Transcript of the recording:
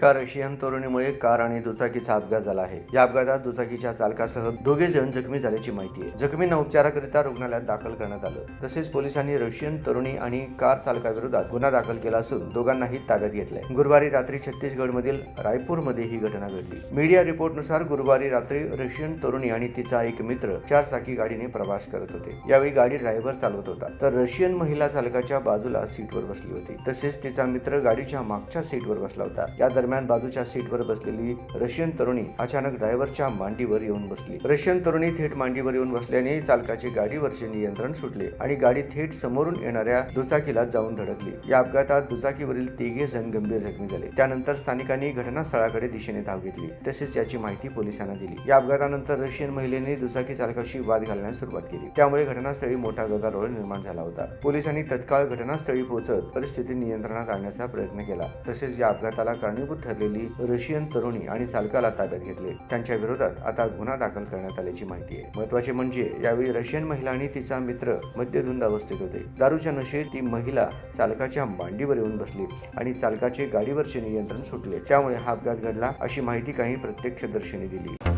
एका Russian तरुणीमुळे car आणि दुचाकीचा अपघात झाला आहे. या अपघातात दुचाकीच्या चालकासह दोघे जण जखमी झाल्याची माहिती आहे. जखमींना उपचाराकरिता रुग्णालयात दाखल करण्यात आलं. तसेच पोलिसांनी रशियन तरुणी आणि कार चालकाविरोधात गुन्हा दाखल केला असून दोघांनाही ताब्यात घेतलंय. गुरुवारी रात्री छत्तीसगड मधील रायपूरमध्ये ही घटना घडली. मीडिया रिपोर्टनुसार गुरुवारी रात्री रशियन तरुणी आणि तिचा एक मित्र चार चाकी गाडीने प्रवास करत होते. यावेळी गाडी ड्रायव्हर चालवत होता. तर रशियन महिला चालकाच्या बाजूला सीटवर बसली होती. तसेच तिचा मित्र गाडीच्या मागच्या सीटवर बसला होता. या दरम्यान बाजूच्या सीटवर बसलेली रशियन तरुणी अचानक ड्रायव्हरच्या मांडीवर येऊन बसली. रशियन तरुणी थेट मांडीवर येऊन बसल्याने चालकाचे गाडीवरचे नियंत्रण सुटले आणि गाडी थेट समोरून येणाऱ्या दुचाकीला जाऊन धडकली. या अपघातात दुचाकीवरील तिघे जण गंभीर जखमी झाले. त्यानंतर स्थानिकांनी घटनास्थळाकडे दिशेने धाव घेतली तसेच याची माहिती पोलिसांना दिली. या अपघातानंतर रशियन महिलेने दुचाकी चालकाशी वाद घालण्यास सुरुवात केली. त्यामुळे घटनास्थळी मोठा गदारोळ निर्माण झाला होता. पोलिसांनी तत्काळ घटनास्थळी पोहोचत परिस्थिती नियंत्रणात आणण्याचा प्रयत्न केला तसेच या अपघाताला कारणीभूत ठरलेली रशियन तरुणी आणि चालकाला ताब्यात घेतले. त्यांच्या विरोधात आता गुन्हा दाखल करण्यात आल्याची माहिती आहे. महत्त्वाचे म्हणजे यावेळी रशियन महिला आणि तिचा मित्र मद्यधुंद अवस्थेत होते. दारूच्या नशेत ती महिला चालकाच्या मांडीवर येऊन बसली आणि चालकाचे गाडीवरचे नियंत्रण सुटले. त्यामुळे हा अपघात घडला अशी माहिती काही प्रत्यक्षदर्शींनी दिली.